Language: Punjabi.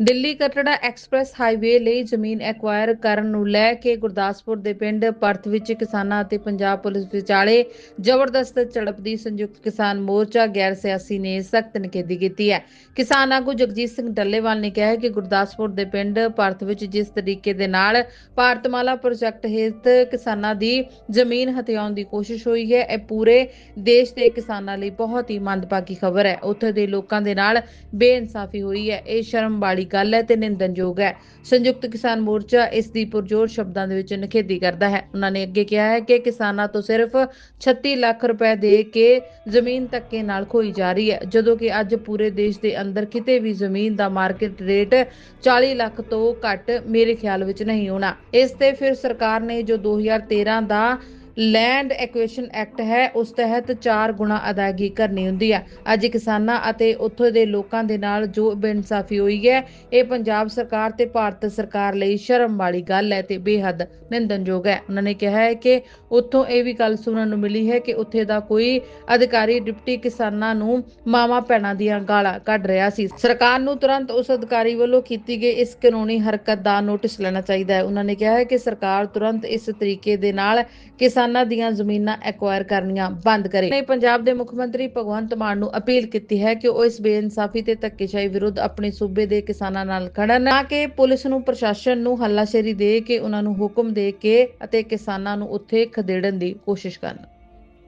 ਦਿੱਲੀ ਕਟੜਾ ਐਕਸਪ੍ਰੈਸ ਹਾਈਵੇ ਲਈ ਜ਼ਮੀਨ ਐਕਵਾਇਰ ਕਰਨ ਨੂੰ ਲੈ ਕੇ ਗੁਰਦਾਸਪੁਰ ਦੇ ਪਿੰਡ ਪਰਥ ਵਿੱਚ ਕਿਸਾਨਾਂ ਅਤੇ ਪੰਜਾਬ ਪੁਲਿਸ ਵਿਚਾਲੇ ਜ਼ਬਰਦਸਤ ਝੜਪ ਦੀ ਸੰਯੁਕਤ ਕਿਸਾਨ ਮੋਰਚਾ ਗੈਰ ਸਿਆਸੀ ਨੇ ਸਖਤ ਨਿਖੇਧੀ ਕੀਤੀ ਹੈ। ਕਿਸਾਨ ਆਗੂ ਜਗਜੀਤ ਸਿੰਘ ਡੱਲੇਵਾਲ ਨੇ ਕਿਹਾ ਹੈ ਕਿ ਗੁਰਦਾਸਪੁਰ ਦੇ ਪਿੰਡ ਪਰਥ ਵਿੱਚ ਜਿਸ ਤਰੀਕੇ ਦੇ ਨਾਲ ਭਾਰਤਮਾਲਾ ਪ੍ਰੋਜੈਕਟ ਹੇਠ ਕਿਸਾਨਾਂ ਦੀ ਜ਼ਮੀਨ ਹਥਿਆਉਣ ਦੀ ਕੋਸ਼ਿਸ਼ ਹੋਈ ਹੈ, ਇਹ ਪੂਰੇ ਦੇਸ਼ ਦੇ ਕਿਸਾਨਾਂ ਲਈ ਬਹੁਤ ਹੀ ਮੰਦਭਾਗੀ ਖਬਰ ਹੈ। ਉੱਥੇ ਦੇ ਲੋਕਾਂ ਦੇ ਨਾਲ ਬੇਇਨਸਾਫੀ ਹੋਈ ਹੈ। ਇਹ ਸ਼ਰਮ ਵਾਲੀ ਗੱਲ ਹੈ ਤੇ ਨਿੰਦਨਯੋਗ ਹੈ। ਸੰਯੁਕਤ ਕਿਸਾਨ ਮੋਰਚਾ ਇਸ ਦੀ ਪੁਰਜੋਰ ਸ਼ਬਦਾਂ ਦੇ ਵਿੱਚ ਨਿਖੇਧੀ ਕਰਦਾ ਹੈ। ਉਹਨਾਂ ਨੇ ਅੱਗੇ ਕਿਹਾ ਹੈ ਕਿ ਕਿਸਾਨਾਂ ਤੋਂ ਸਿਰਫ 36 ਲੱਖ ਰੁਪਏ ਦੇ ਕੇ ਜ਼ਮੀਨ ਧੱਕੇ ਨਾਲ ਖੋਈ ਜਾ ਰਹੀ ਹੈ। ਜਦੋਂ ਕਿ ਅੱਜ ਪੂਰੇ ਦੇਸ਼ ਦੇ ਅੰਦਰ ਕਿਤੇ ਵੀ ਜ਼ਮੀਨ ਦਾ ਮਾਰਕੀਟ ਰੇਟ 40 ਲੱਖ ਤੋਂ ਘੱਟ ਮੇਰੇ ਖਿਆਲ ਵਿੱਚ ਨਹੀਂ ਹੋਣਾ। ਇਸ ਤੇ ਫਿਰ ਸਰਕਾਰ ਨੇ ਜੋ 2013 ਦਾ ਲੈਂਡ ਐਕੁਏਸ਼ਨ ਐਕਟ ਹੈ, ਉਸ ਤਹਿਤ 4 ਗੁਣਾ ਅਦਾਇਗੀ ਕਰਨੀ ਹੁੰਦੀ ਹੈ। ਅੱਜ ਕਿਸਾਨਾਂ ਅਤੇ ਉੱਥੋਂ ਦੇ ਲੋਕਾਂ ਦੇ ਨਾਲ ਜੋ ਬੇਇਨਸਾਫੀ ਹੋਈ ਹੈ, ਇਹ ਪੰਜਾਬ ਸਰਕਾਰ ਤੇ ਭਾਰਤ ਸਰਕਾਰ ਲਈ ਸ਼ਰਮ ਵਾਲੀ ਗੱਲ ਹੈ ਤੇ ਬੇਹੱਦ ਨਿੰਦਨਯੋਗ ਹੈ। ਉਹਨਾਂ ਨੇ ਕਿਹਾ ਹੈ ਕਿ ਉੱਥੋਂ ਇਹ ਵੀ ਗੱਲ ਸੁਣਨ ਨੂੰ ਮਿਲੀ ਹੈ ਕਿ ਉੱਥੇ ਦਾ ਕੋਈ ਅਧਿਕਾਰੀ ਡਿਪਟੀ ਕਿਸਾਨਾਂ ਨੂੰ ਮਾਵਾ ਭੈਣਾਂ ਦੀਆਂ ਗਾਲਾਂ ਕੱਢ ਰਿਹਾ ਸੀ। ਸਰਕਾਰ ਨੂੰ ਤੁਰੰਤ ਉਸ ਅਧਿਕਾਰੀ ਵੱਲੋਂ ਕੀਤੀ ਗਈ ਇਸ ਕਾਨੂੰਨੀ ਹਰਕਤ ਦਾ ਨੋਟਿਸ ਲੈਣਾ ਚਾਹੀਦਾ ਹੈ। ਉਹਨਾਂ ਨੇ ਕਿਹਾ ਹੈ ਕਿ ਸਰਕਾਰ ਤੁਰੰਤ ਇਸ ਤਰੀਕੇ ਦੇ ਨਾਲ ਕਿਸਾਨ ਕਿਸਾਨਾਂ ਦੀਆਂ ਜ਼ਮੀਨਾਂ ਐਕਵਾਇਰ ਕਰਨੀਆਂ ਬੰਦ ਕਰੇ। ਨੇ ਪੰਜਾਬ ਦੇ ਮੁੱਖ ਮੰਤਰੀ ਭਗਵੰਤ ਮਾਨ ਨੂੰ ਅਪੀਲ ਕੀਤੀ ਹੈ ਕਿ ਉਹ ਇਸ ਬੇਇਨਸਾਫੀ ਤੇ ਧੱਕੇਸ਼ਾਹੀ ਵਿਰੁੱਧ ਆਪਣੇ ਸੂਬੇ ਦੇ ਕਿਸਾਨਾਂ ਨਾਲ ਖੜਨ ਨਾ ਕਿ ਪੁਲਿਸ ਨੂੰ, ਪ੍ਰਸ਼ਾਸਨ ਨੂੰ ਹੱਲਾਸ਼ੇਰੀ ਦੇ ਕੇ ਉਹਨਾਂ ਨੂੰ ਹੁਕਮ ਦੇ ਕੇ ਅਤੇ ਕਿਸਾਨਾਂ ਨੂੰ ਉੱਥੇ ਖਦੇੜਨ ਦੀ ਕੋਸ਼ਿਸ਼ ਕਰਨ।